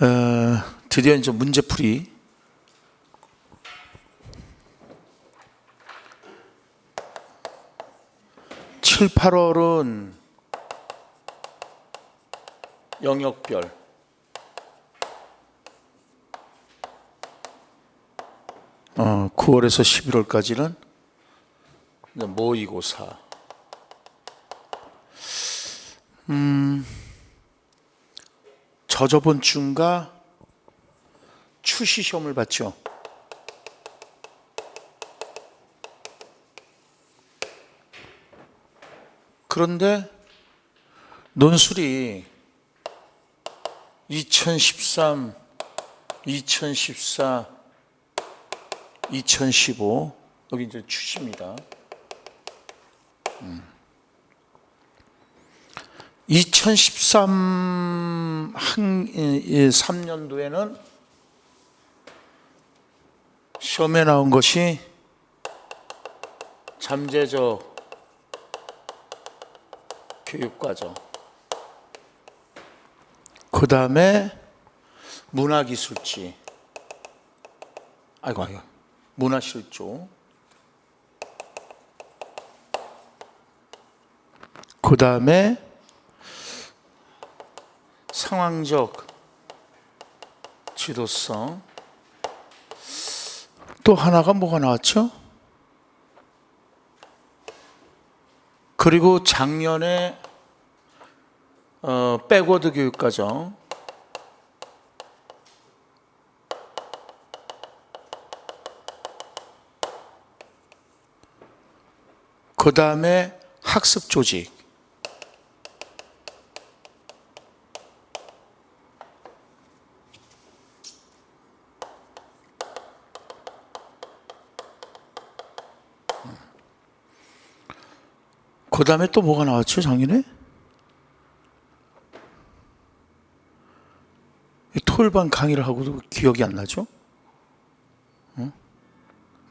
어, 드디어 이제 문제풀이. 칠, 8월은 영역별. 어, 9월에서 11월까지는 모의고사. 저 저번 주인가 추시 시험을 봤죠. 그런데 논술이 2013, 2014, 2015 여기 이제 추시입니다. 2013 한 3년도에는 시험에 나온 것이 잠재적 교육과정. 그 다음에 문화기술지. 아이고, 아이고. 문화실조. 그 다음에 상황적 지도성. 또 하나가 뭐가 나왔죠? 그리고 작년에 어, 백워드 교육과정 그 다음에 학습 조직 그 다음에 또 뭐가 나왔죠 작년에? 토요일반 강의를 하고도 기억이 안 나죠? 어?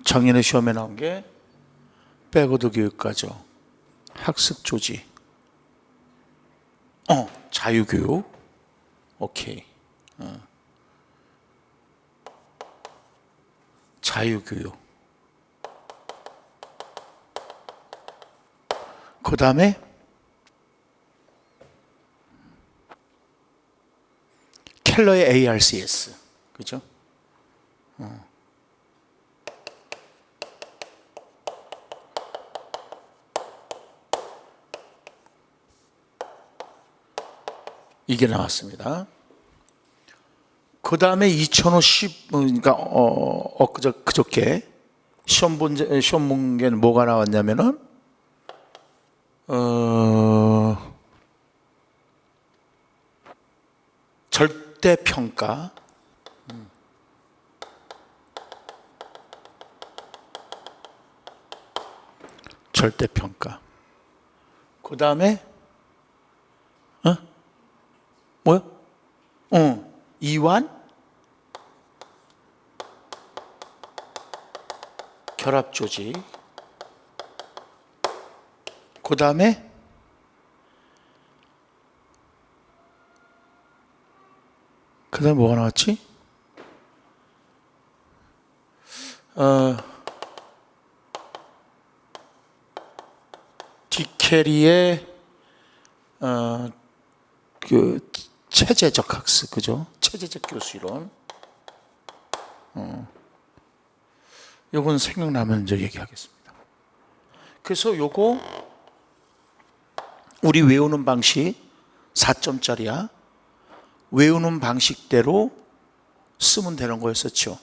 작년에 시험에 나온 게 백워드 교육과정, 학습 조직, 어 자유교육, 오케이, 어. 자유교육. 그 다음에 켈러의 ARCS 그죠? 어. 이게 나왔습니다. 그 다음에 2050 그러니까 어, 엊그저 그저께 시험 본제 시험 문제는 뭐가 나왔냐면은 어, 절대 평가. 절대 평가. 그 다음에 어? 뭐야? 어, 이완 결합 조직. 그 다음에 그 다음에 뭐가 나왔지? 어, 디캐리의 어, 그 체제적 학습, 그죠? 체제적 교수 이론. 어. 요건 생각나면 이제 얘기하겠습니다. 그래서 요거 우리 외우는 방식 4점짜리야. 외우는 방식대로 쓰면 되는 거였었죠.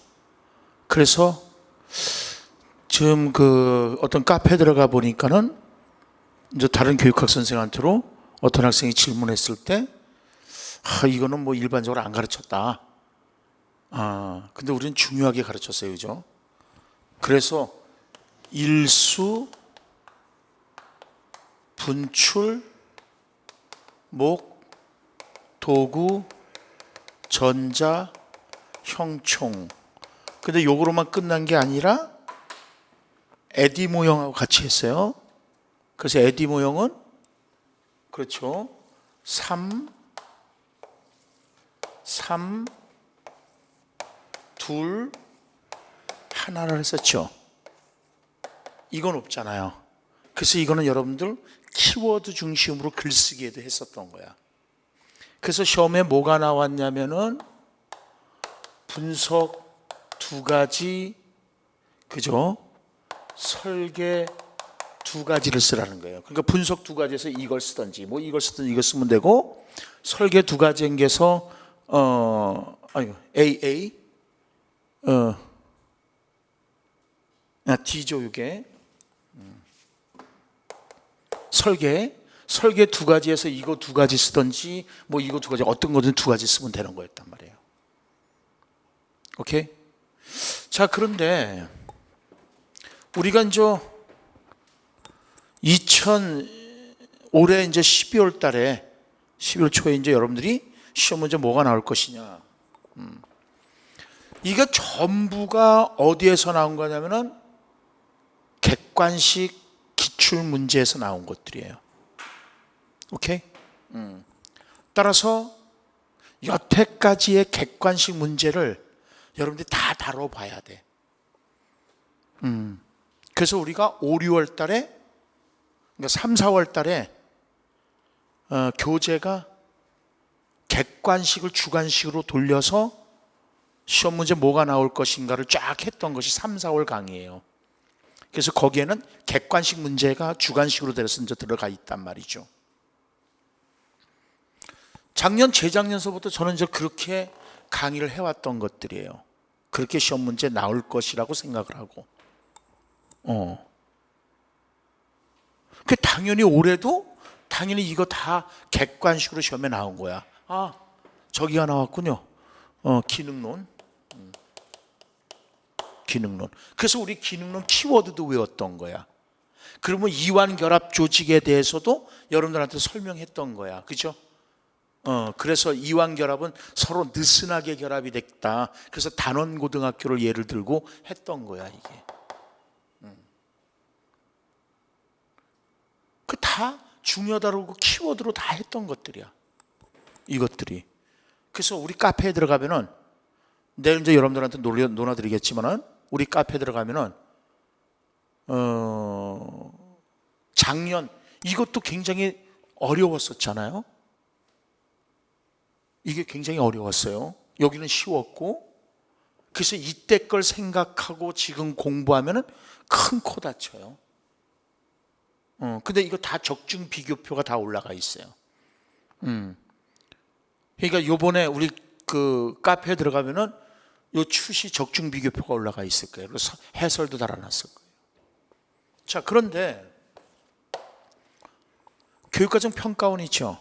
그래서 지금 그 어떤 카페 들어가 보니까는 이제 다른 교육학 선생한테로 어떤 학생이 질문했을 때 아, 이거는 뭐 일반적으로 안 가르쳤다. 아, 근데 우리는 중요하게 가르쳤어요. 그죠? 그래서 일수 분출 목 도구 전자 형총 근데 요거로만 끝난 게 아니라 에디 모형하고 같이 했어요 그래서 에디 모형은 그렇죠 3 3, 둘, 하나를 했었죠. 이건 없잖아요. 그래서 이거는 여러분들 키워드 중심으로 글쓰기에도 했었던 거야. 그래서 시험에 뭐가 나왔냐면은 분석 두 가지, 그죠? 설계 두 가지를 쓰라는 거예요. 그러니까 분석 두 가지에서 이걸 쓰든지 뭐 이걸 쓰든지 이걸 쓰면 되고 설계 두 가지에서 어 아니 AA 어 아, D조육에 음. 설계 설계 두 가지에서 이거 두 가지 쓰든지 뭐 이거 두 가지 어떤 거든 두 가지 쓰면 되는 거였단 말이에요. 오케이? 자 그런데 우리가 이제 2000 올해 이제 12월 달에 12월 초에 이제 여러분들이 시험 문제 뭐가 나올 것이냐. 음. 이게 전부가 어디에서 나온 거냐면은 객관식 기출 문제에서 나온 것들이에요. 오케이? 음. 따라서 여태까지의 객관식 문제를 여러분들이 다 다뤄봐야 돼. 음. 그래서 우리가 5, 6월 달에 그러니까 3, 4월 달에 어, 교재가 객관식을 주관식으로 돌려서 시험 문제 뭐가 나올 것인가를 쫙 했던 것이 3, 4월 강의예요. 그래서 거기에는 객관식 문제가 주관식으로 돼서 이제 들어가 있단 말이죠. 작년 재작년서부터 저는 이제 그렇게 강의를 해왔던 것들이에요. 그렇게 시험 문제 나올 것이라고 생각을 하고, 어. 그 당연히 올해도 당연히 이거 다 객관식으로 시험에 나온 거야. 아, 저기가 나왔군요. 어, 기능론. 음. 기능론. 그래서 우리 기능론 키워드도 외웠던 거야. 그러면 이완 결합 조직에 대해서도 여러분들한테 설명했던 거야. 그죠? 어, 그래서 이완 결합은 서로 느슨하게 결합이 됐다. 그래서 단원 고등학교를 예를 들고 했던 거야, 이게. 그다 중요하다고 키워드로 다 했던 것들이야. 이것들이. 그래서 우리 카페에 들어가면은 내일 이제 여러분들한테 놀려, 놀아드리겠지만은 우리 카페에 들어가면은 어 작년 이것도 굉장히 어려웠었잖아요. 이게 굉장히 어려웠어요. 여기는 쉬웠고 그래서 이때 걸 생각하고 지금 공부하면은 큰 코 다쳐요. 어, 근데 이거 다 적중 비교표가 다 올라가 있어요. 음. 그러니까 요번에 우리 그 카페에 들어가면은 요 추시 적중 비교표가 올라가 있을 거예요. 그래서 해설도 달아놨을 거예요. 자, 그런데 교육과정 평가원 있죠.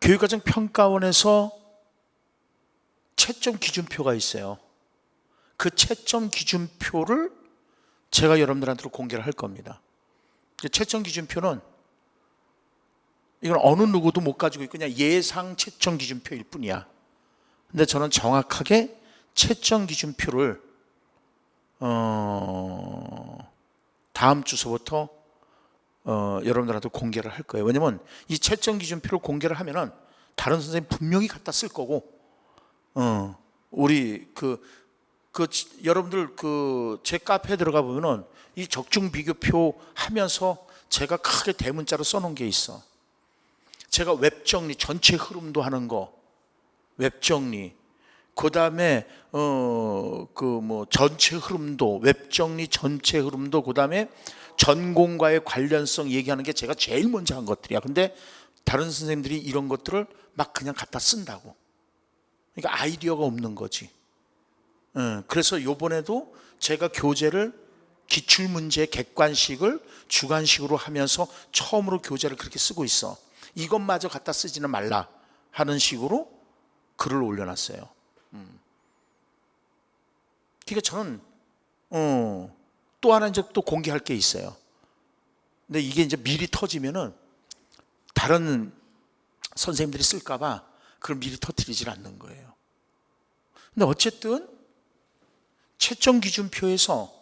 교육과정 평가원에서 채점 기준표가 있어요. 그 채점 기준표를 제가 여러분들한테 공개를 할 겁니다. 채점 기준표는 이건 어느 누구도 못 가지고 있고 그냥 예상 채점 기준표일 뿐이야. 근데 저는 정확하게 채점 기준표를 어 다음 주서부터 어 여러분들한테 공개를 할 거예요. 왜냐면 이 채점 기준표를 공개를 하면은 다른 선생님 분명히 갖다 쓸 거고 어 우리 그그 여러분들 그 제 카페에 들어가 보면은 이 적중 비교표 하면서 제가 크게 대문자로 써놓은 게 있어. 제가 웹 정리 전체 흐름도 하는 거, 웹 정리. 그 다음에 어 그 뭐 전체 흐름도 웹 정리 전체 흐름도 그 다음에 전공과의 관련성 얘기하는 게 제가 제일 먼저 한 것들이야. 근데 다른 선생님들이 이런 것들을 막 그냥 갖다 쓴다고. 그러니까 아이디어가 없는 거지. 응, 그래서 요번에도 제가 교재를 기출 문제 객관식을 주관식으로 하면서 처음으로 교재를 그렇게 쓰고 있어. 이것마저 갖다 쓰지는 말라 하는 식으로 글을 올려놨어요. 음. 그러니까 저는 어, 또 하나 이제 또 공개할 게 있어요. 근데 이게 이제 미리 터지면은 다른 선생님들이 쓸까봐 그걸 미리 터뜨리질 않는 거예요. 근데 어쨌든 채점 기준표에서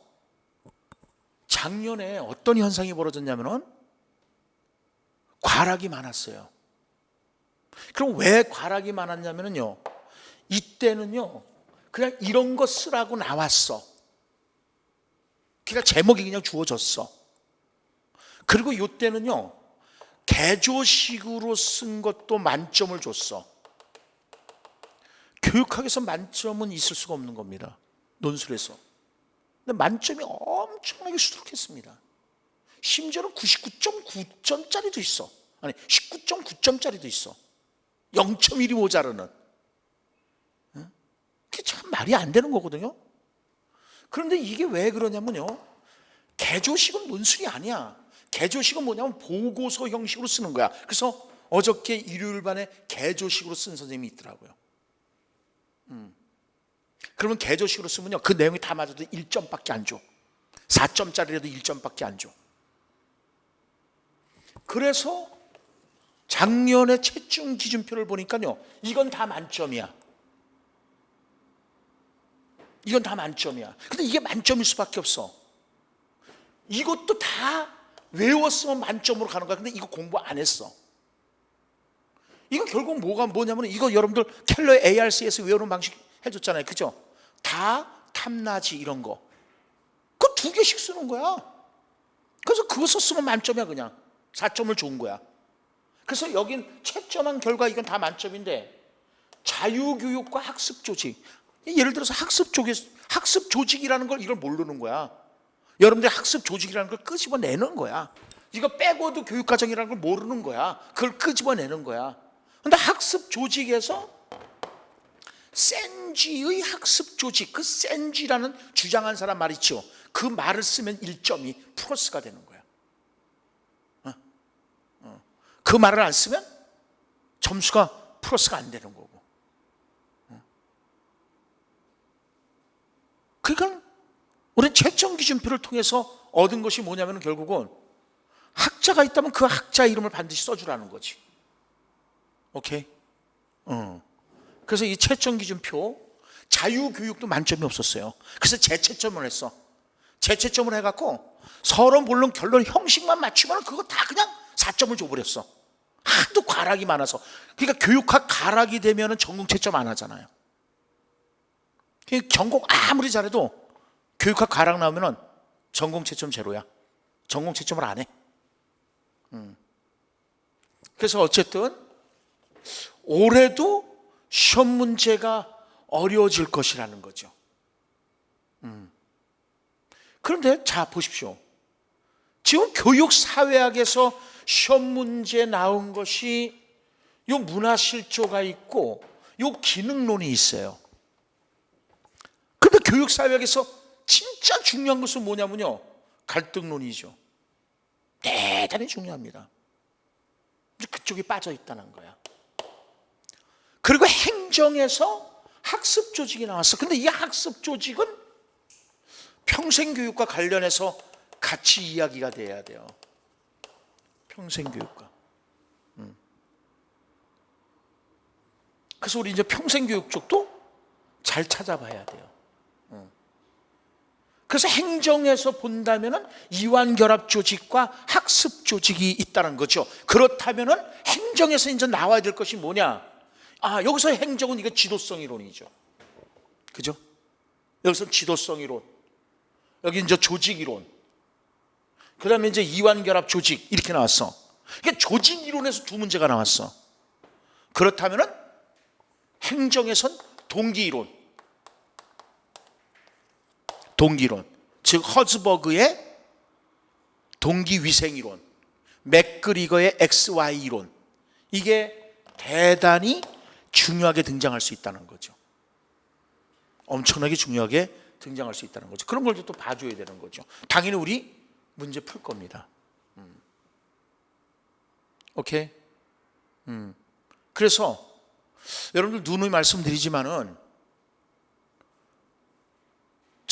작년에 어떤 현상이 벌어졌냐면은 과락이 많았어요. 그럼 왜 과락이 많았냐면요. 이때는요 그냥 이런 거 쓰라고 나왔어. 그러니까 제목이 그냥 주어졌어. 그리고 이때는요 개조식으로 쓴 것도 만점을 줬어. 교육학에서 만점은 있을 수가 없는 겁니다. 논술에서. 근데 만점이 엄청나게 수두룩했습니다. 심지어는 99.9점짜리도 있어. 아니 19.9점짜리도 있어. 0.1이 모자르는. 응? 그게 참 말이 안 되는 거거든요. 그런데 이게 왜 그러냐면요. 개조식은 논술이 아니야. 개조식은 뭐냐면 보고서 형식으로 쓰는 거야. 그래서 어저께 일요일 반에 개조식으로 쓴 선생님이 있더라고요. 음. 그러면 개조식으로 쓰면요. 그 내용이 다 맞아도 1점밖에 안 줘. 4점짜리라도 1점밖에 안 줘. 그래서 작년에 채중 기준표를 보니까요. 이건 다 만점이야. 이건 다 만점이야. 근데 이게 만점일 수밖에 없어. 이것도 다 외웠으면 만점으로 가는 거야. 근데 이거 공부 안 했어. 이거 결국 뭐가 뭐냐면 이거 여러분들 켈러의 ARC에서 외우는 방식 해줬잖아요. 그죠? 다 탐나지 이런 거. 그거 두 개씩 쓰는 거야. 그래서 그거 썼으면 만점이야 그냥. 4점을 준 거야. 그래서 여긴 채점한 결과 이건 다 만점인데 자유교육과 학습 조직. 예를 들어서 학습 조직, 학습 조직이라는 걸 이걸 모르는 거야. 여러분들이 학습 조직이라는 걸 끄집어내는 거야. 이거 빼고도 교육과정이라는 걸 모르는 거야. 그걸 끄집어내는 거야. 근데 학습 조직에서 센쥐의 학습 조직, 그 센쥐라는 주장한 사람 말 있죠. 그 말을 쓰면 1점이 플러스가 되는 거야. 어? 어. 그 말을 안 쓰면 점수가 플러스가 안 되는 거고. 그러니까 우리는 채점 기준표를 통해서 얻은 것이 뭐냐면 결국은 학자가 있다면 그 학자 이름을 반드시 써주라는 거지. 오케이? 어. 그래서 이 채점 기준표 자유교육도 만점이 없었어요. 그래서 재채점을 했어. 재채점을 해갖고 서로 물론 결론 형식만 맞추면 그거 다 그냥 4점을 줘버렸어. 하도 과락이 많아서. 그러니까 교육학 가락이 되면 은 전공 채점 안 하잖아요. 전공 아무리 잘해도 교육학 가락 나오면은 전공 채점 제로야. 전공 채점을 안 해. 음. 그래서 어쨌든 올해도 시험 문제가 어려워질 것이라는 거죠. 음. 그런데 자 보십시오. 지금 교육 사회학에서 시험 문제 나온 것이 요 문화실조가 있고 요 기능론이 있어요. 근데 교육 사회학에서 진짜 중요한 것은 뭐냐면요. 갈등론이죠. 대단히 중요합니다. 그쪽이 빠져 있다는 거야. 그리고 행정에서 학습 조직이 나왔어. 근데 이 학습 조직은 평생 교육과 관련해서 같이 이야기가 돼야 돼요. 평생 교육과. 음. 그래서 우리 이제 평생 교육 쪽도 잘 찾아봐야 돼요. 음. 그래서 행정에서 본다면은 이완 결합 조직과 학습 조직이 있다는 거죠. 그렇다면은 행정에서 이제 나와야 될 것이 뭐냐? 아, 여기서 행정은 이거 지도성 이론이죠. 그죠? 여기서 지도성 이론. 여기 이제 조직 이론. 그 다음에 이제 이완결합 조직. 이렇게 나왔어. 그러니까 조직 이론에서 두 문제가 나왔어. 그렇다면은 행정에선 동기 이론. 동기 이론. 즉, 허즈버그의 동기 위생 이론. 맥그리거의 XY 이론. 이게 대단히 중요하게 등장할 수 있다는 거죠. 엄청나게 중요하게 등장할 수 있다는 거죠. 그런 걸 또 봐줘야 되는 거죠. 당연히 우리 문제 풀 겁니다. 음. 오케이? 음. 그래서 여러분들 누누이 말씀드리지만은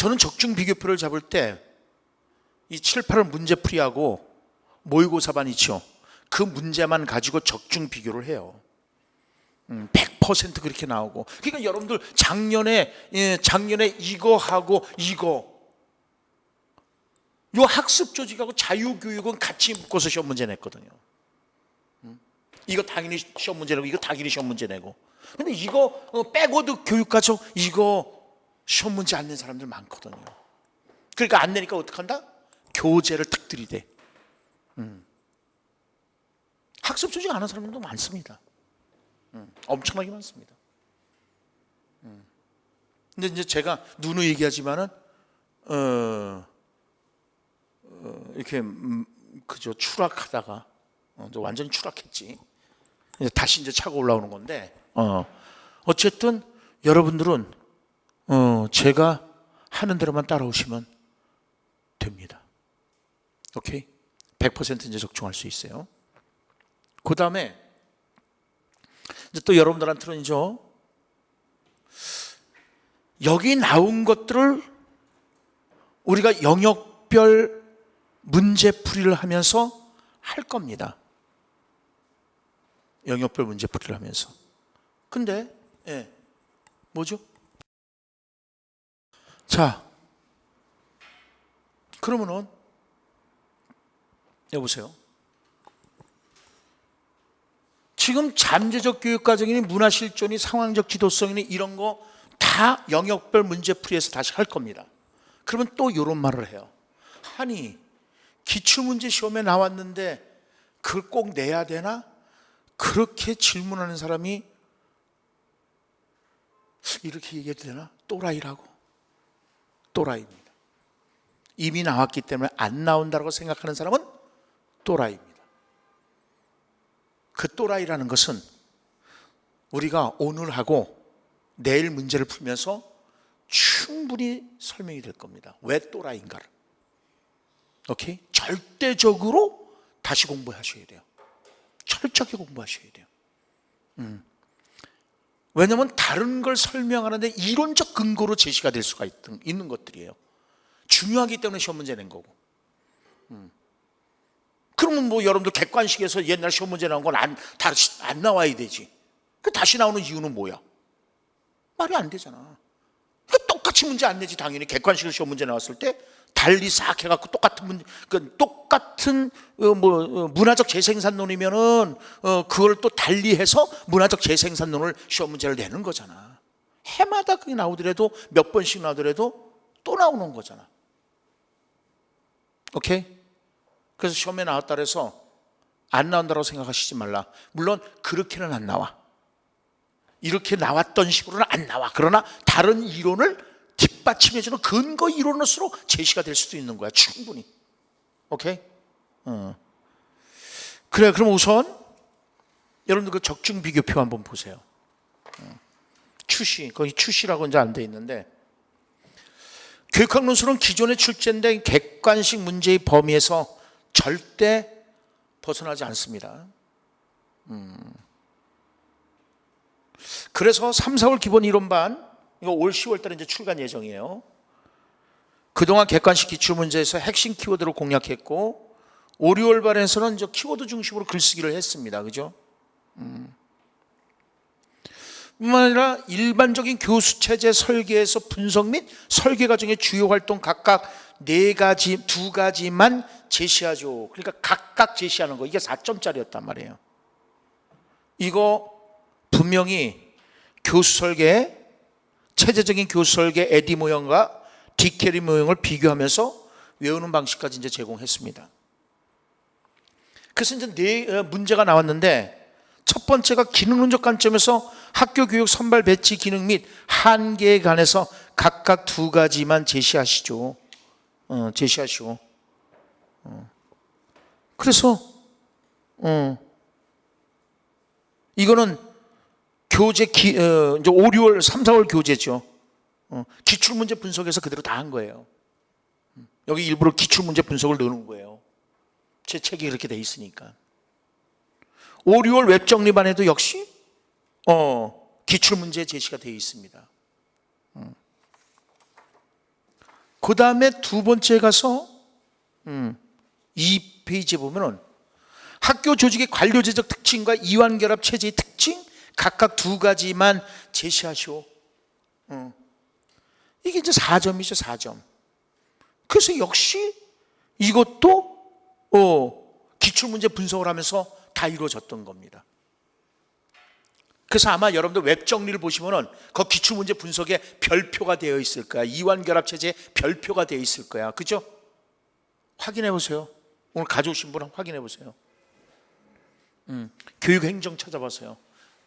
저는 적중 비교표를 잡을 때 이 7, 8을 문제풀이하고 모의고사반 있죠. 그 문제만 가지고 적중 비교를 해요. 100% 그렇게 나오고. 그러니까 여러분들 작년에 예, 작년에 이거 하고 이거 요 학습 조직하고 자유교육은 같이 묶어서 시험 문제 냈거든요. 음? 이거 당연히 시험 문제 내고 이거 당연히 시험 문제 내고 근데 이거 어, 빼고도 교육과정 이거 시험 문제 안 낸 사람들 많거든요. 그러니까 안 내니까 어떡한다? 교재를 탁 들이대. 음. 학습 조직 안 하는 사람들도 많습니다. 음, 엄청나게 많습니다. 음. 근데 이제 제가 누누 얘기하지만은 어, 어, 이렇게 음, 그저 추락하다가 어, 완전히 추락했지. 이제 다시 이제 차고 올라오는 건데 어, 어쨌든 여러분들은 어, 제가 하는 대로만 따라오시면 됩니다. 오케이? 100% 이제 적중할 수 있어요. 그 다음에 이제 또 여러분들한테는 이제 여기 나온 것들을 우리가 영역별 문제풀이를 하면서 할 겁니다. 영역별 문제풀이를 하면서. 근데 예. 뭐죠? 자. 그러면은 여보세요. 지금 잠재적 교육 과정이니 문화 실존이 상황적 지도성이니 이런 거 다 영역별 문제풀이에서 다시 할 겁니다. 그러면 또 이런 말을 해요. 아니 기출문제 시험에 나왔는데 그걸 꼭 내야 되나? 그렇게 질문하는 사람이 이렇게 얘기해도 되나? 또라이라고. 또라이입니다. 이미 나왔기 때문에 안 나온다고 생각하는 사람은 또라이입니다. 그 또라이라는 것은 우리가 오늘 하고 내일 문제를 풀면서 충분히 설명이 될 겁니다. 왜 또라이인가를. 오케이? 절대적으로 다시 공부하셔야 돼요. 철저하게 공부하셔야 돼요. 음. 왜냐하면 다른 걸 설명하는데 이론적 근거로 제시가 될 수가 있, 는 것들이에요. 중요하기 때문에 시험 문제 낸 거고. 음. 그러면 뭐 여러분들 객관식에서 옛날 시험 문제 나온 건 안, 다시 안 나와야 되지. 그 다시 나오는 이유는 뭐야? 말이 안 되잖아. 그 똑같이 문제 안 내지 당연히 객관식으로 시험 문제 나왔을 때 달리 싹 해갖고 똑같은 문제, 그 똑같은 어, 뭐 어, 문화적 재생산론이면은 어, 그걸 또 달리해서 문화적 재생산론을 시험 문제를 내는 거잖아. 해마다 그게 나오더라도 몇 번씩 나오더라도 또 나오는 거잖아. 오케이? 그래서 시험에 나왔다 그래서 안 나온다고 생각하시지 말라. 물론 그렇게는 안 나와. 이렇게 나왔던 식으로는 안 나와. 그러나 다른 이론을 뒷받침해주는 근거 이론으로 제시가 될 수도 있는 거야. 충분히. 오케이? 어. 그래, 그럼 우선 여러분들 그 적중 비교표 한번 보세요. 어. 추시, 거기 추시라고 이제 안 돼 있는데 교육학론수는 기존에 출제된 객관식 문제의 범위에서 절대 벗어나지 않습니다. 음. 그래서 3, 4월 기본 이론반 이거 올 10월 달에 이제 출간 예정이에요. 그동안 객관식 기출 문제에서 핵심 키워드를 공략했고 5, 6월 반에서는 이제 키워드 중심으로 글쓰기를 했습니다. 그죠? 음. 뿐만 아니라 일반적인 교수 체제 설계에서 분석 및 설계 과정의 주요 활동 각각 네 가지, 두 가지만 제시하죠. 그러니까 각각 제시하는 거. 이게 4점짜리였단 말이에요. 이거 분명히 교수 설계, 체제적인 교수 설계 에디 모형과 디케리 모형을 비교하면서 외우는 방식까지 이제 제공했습니다. 그래서 이제 네 어, 문제가 나왔는데 첫 번째가 기능론적 관점에서 학교 교육 선발 배치 기능 및 한계에 관해서 각각 두 가지만 제시하시죠. 어, 제시하시고. 어. 그래서 어, 이거는 교재 기, 어, 이제 5, 6월, 3, 4월 교재죠. 어, 기출문제 분석에서 그대로 다 한 거예요. 음, 여기 일부러 기출문제 분석을 넣는 거예요. 제 책이 그렇게 돼 있으니까. 5, 6월 웹정리반에도 역시 어, 기출문제 제시가 되어 있습니다. 음. 그 다음에 두 번째 가서 음, 이 페이지에 보면 은 학교 조직의 관료제적 특징과 이완결합 체제의 특징 각각 두 가지만 제시하시오. 어. 이게 이제 4점이죠, 4점. 그래서 역시 이것도 어, 기출문제 분석을 하면서 다 이루어졌던 겁니다. 그래서 아마 여러분들 웹 정리를 보시면은 그 기출 문제 분석에 별표가 되어 있을 거야. 이완 결합 체제에 별표가 되어 있을 거야. 그죠? 확인해 보세요. 오늘 가져오신 분 확인해 보세요. 음, 교육 행정 찾아봐서요.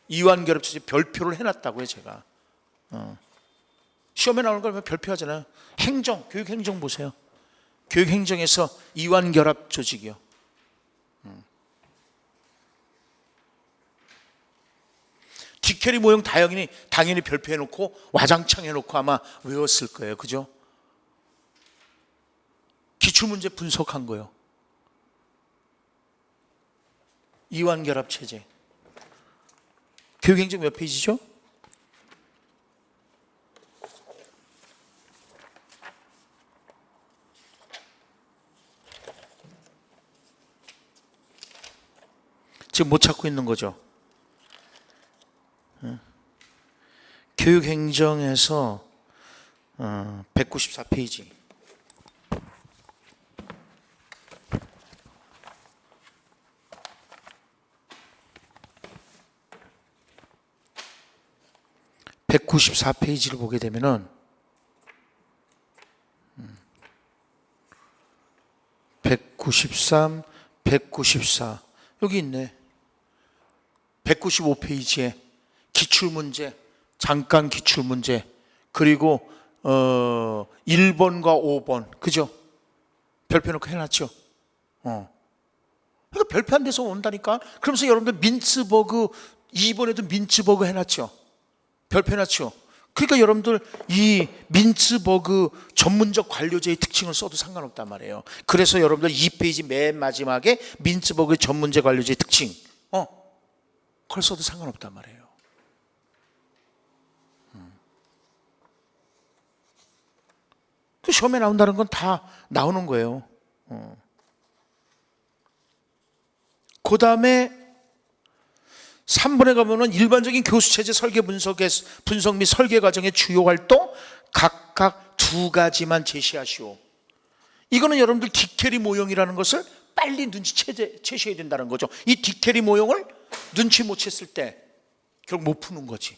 이완 결합 체제 별표를 해놨다고요, 제가. 어. 시험에 나오는 걸 별표 하잖아요. 행정, 교육 행정 보세요. 교육 행정에서 이완 결합 조직이요. 디캐리 모형 다영이 당연히 별표해 놓고 와장창 해 놓고 아마 외웠을 거예요. 그죠? 기출 문제 분석한 거요. 이완 결합 체제. 교육 행정 몇 페이지죠? 지금 못 찾고 있는 거죠. 교육행정에서 어, 194페이지. (194페이지를) 보게 되면은 음, (193) (194) 여기 있네 (195페이지에) 기출 문제 잠깐 기출 문제 그리고 어 1번과 5번 그죠? 별표 놓고 해놨죠. 어. 그러니까 별표 안 돼서 온다니까. 그러면서 여러분들 민츠버그 2번에도 민츠버그 해놨죠. 별표 해놨죠. 그러니까 여러분들 이 민츠버그 전문적 관료제의 특징을 써도 상관없단 말이에요. 그래서 여러분들 2페이지 맨 마지막에 민츠버그 전문제 관료제의 특징, 어, 그걸 써도 상관없단 말이에요. 그 시험에 나온다는 건 다 나오는 거예요. 그 다음에 3번에 가면은 일반적인 교수체제 설계 분석의 분석 및 설계 과정의 주요 활동 각각 두 가지만 제시하시오. 이거는 여러분들 디캐리 모형이라는 것을 빨리 눈치채셔야 된다는 거죠. 이 디캐리 모형을 눈치 못 챘을 때 결국 못 푸는 거지.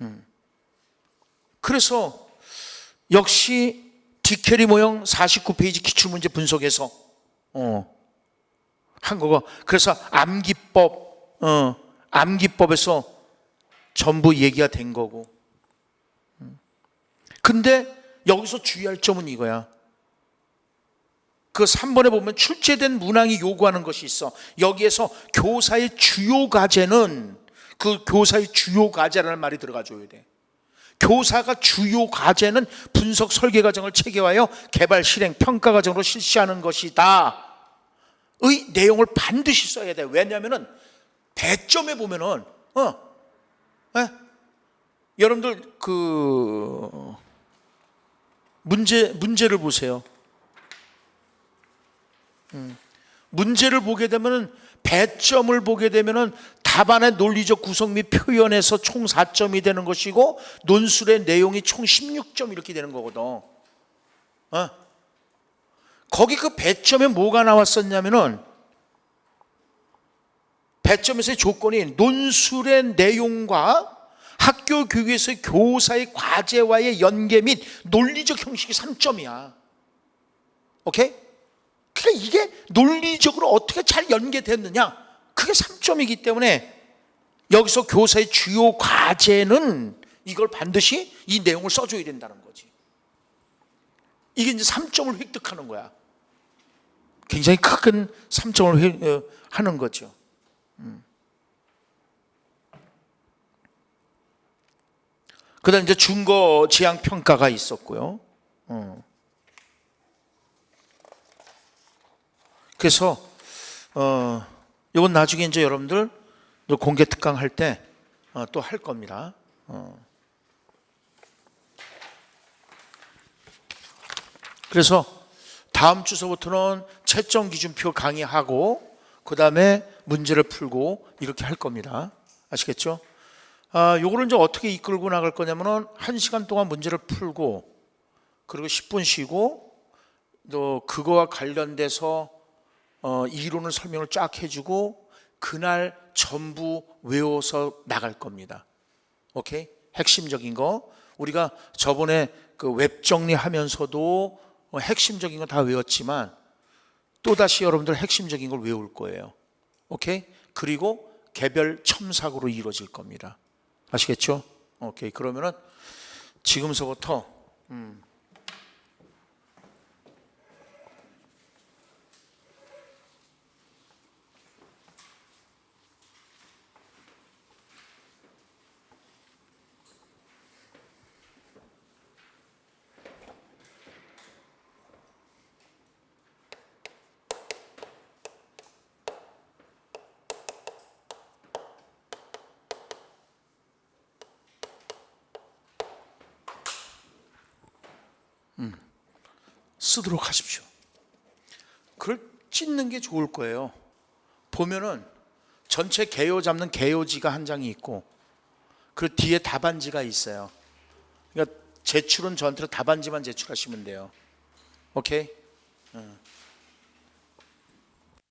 음. 그래서 역시 디캐리 모형 49페이지 기출문제 분석에서 어, 한 거고 그래서 암기법 어, 암기법에서 전부 얘기가 된 거고 음. 근데 여기서 주의할 점은 이거야 그 3번에 보면 출제된 문항이 요구하는 것이 있어 여기에서 교사의 주요 과제는 그 교사의 주요 과제라는 말이 들어가 줘야 돼 교사가 주요 과제는 분석 설계 과정을 체계화하여 개발 실행 평가 과정으로 실시하는 것이다. 의 내용을 반드시 써야 돼. 왜냐하면은 배점에 보면은 어, 에? 여러분들 그 문제 문제를 보세요. 음, 문제를 보게 되면은 배점을 보게 되면은 답안의 논리적 구성 및 표현에서 총 4점이 되는 것이고 논술의 내용이 총 16점 이렇게 되는 거거든. 어? 거기 그 배점에 뭐가 나왔었냐면은 배점에서의 조건이 논술의 내용과 학교 교육에서의 교사의 과제와의 연계 및 논리적 형식이 3점이야. 오케이? 그러니까 이게 논리적으로 어떻게 잘 연계됐느냐? 그게 3점이기 때문에 여기서 교사의 주요 과제는 이걸 반드시 이 내용을 써줘야 된다는 거지. 이게 이제 3점을 획득하는 거야. 굉장히 큰 3점을 어, 하는 거죠. 음. 그 다음 이제 준거 지향 평가가 있었고요. 어. 그래서 어 이건 나중에 이제 여러분들 공개 특강 할 때 또할 어, 겁니다. 어. 그래서 다음 주서부터는 채점 기준표 강의하고 그 다음에 문제를 풀고 이렇게 할 겁니다. 아시겠죠? 아, 요거를 이제 어떻게 이끌고 나갈 거냐면은 한 시간 동안 문제를 풀고 그리고 10분 쉬고 또 그거와 관련돼서 어, 이론을 설명을 쫙 해주고 그날 전부 외워서 나갈 겁니다. 오케이? 핵심적인 거 우리가 저번에 그 웹 정리하면서도 어, 핵심적인 거 다 외웠지만 또 다시 여러분들 핵심적인 걸 외울 거예요. 오케이? 그리고 개별 첨삭으로 이루어질 겁니다. 아시겠죠? 오케이. 그러면은 지금서부터 음. 쓰도록 하십시오. 그걸 찢는 게 좋을 거예요. 보면은 전체 개요 잡는 개요지가 한 장이 있고 그 뒤에 답안지가 있어요. 그러니까 제출은 저한테 답안지만 제출하시면 돼요. 오케이? 어.